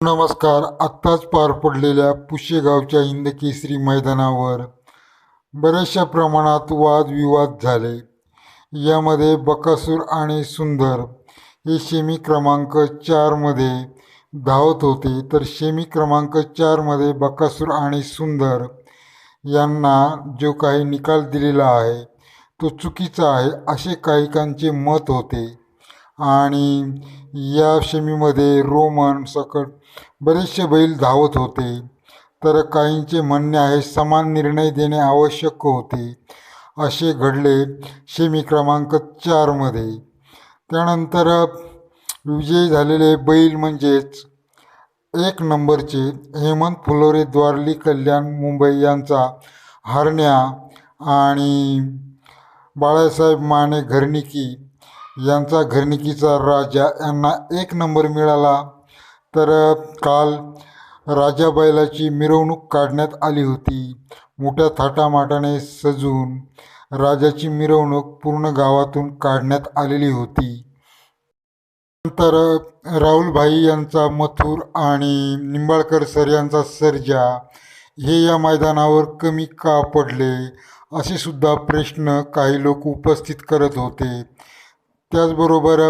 नमस्कार. आत्ताच पार पडलेल्या पुशेगावच्या हिंदकेसरी मैदानावर बऱ्याचशा प्रमाणात वादविवाद झाले. यामध्ये बकासूर आणि सुंदर हे शेमी क्रमांक चारमध्ये धावत होते. तर शेमी क्रमांक चारमध्ये बकासूर आणि सुंदर यांना जो काही निकाल दिलेला आहे तो चुकीचा आहे असे काहीकांचे मत होते. आणि या शेमीमध्ये रोमन सकट बरेचसे बैल धावत होते. तर काहींचे म्हणणे आहे समान निर्णय देणे आवश्यक होते. असे घडले शेमी क्रमांक चारमध्ये त्यानंतर विजयी झालेले बैल म्हणजेच एक नंबरचे हेमंत फुलोरे द्वारली कल्याण मुंबई यांचा हरण्या आणि बाळासाहेब माने घरणिकी यांचा घरणिकीचा राजा यांना एक नंबर मिळाला. तर काल राजा बैलाची मिरवणूक काढण्यात आली होती. मोठ्या थाटामाटाने सजून राजाची मिरवणूक पूर्ण गावातून काढण्यात आलेली होती. नंतर राहुलभाई यांचा मथुर आणि निंबाळकर सर यांचा सर्जा हे या मैदानावर कमी का पडले असे सुद्धा प्रश्न काही लोक उपस्थित करत होते. त्याचबरोबर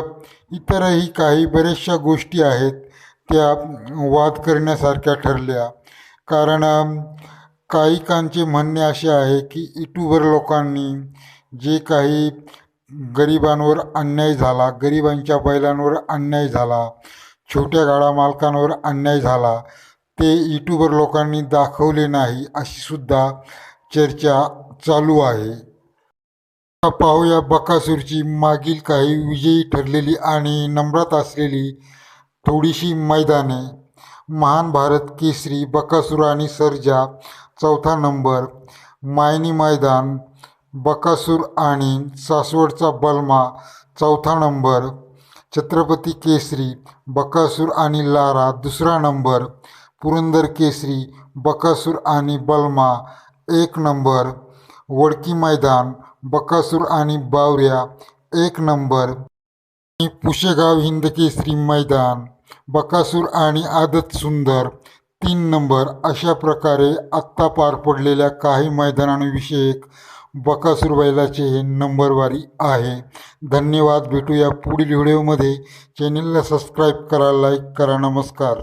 इतरही काही बऱ्याचशा गोष्टी आहेत त्या वाद करण्यासारख्या ठरल्या. कारण काहीकांचे म्हणणे असे आहे की यूट्यूबर लोकांनी जे काही गरिबांवर अन्याय झाला गरिबांच्या बैलांवर अन्याय झाला छोट्या गाडा मालकांवर अन्याय झाला ते यूट्यूबर लोकांनी दाखवले नाही अशीसुद्धा चर्चा चालू आहे. पाहूया बकासूरची मागील काही विजयी ठरलेली आणि नम्रात असलेली थोडीशी मैदाने. महान भारत केसरी बकासूर आणि सर्जा चौथा नंबर मायनी मैदान बकासूर आणि सासवडचा बलमा चौथा नंबर छत्रपती केसरी बकासूर आणि लारा दुसरा नंबर पुरंदर केसरी बकासूर आणि बलमा एक नंबर वडकी मैदान बकासूर आणि बावऱ्या. एक नंबर. पुशेगाव हिंदकेसरी मैदान. बकासूर आणि आदत सुंदर. तीन नंबर. अशा प्रकारे आत्ता पार पडलेल्या काही मैदानांविषयक बकासूर बैलाचे हे नंबरवारी आहे. धन्यवाद. भेटूया पुढील व्हिडिओमध्ये. चॅनेलला सबस्क्राईब करा लाईक करा नमस्कार.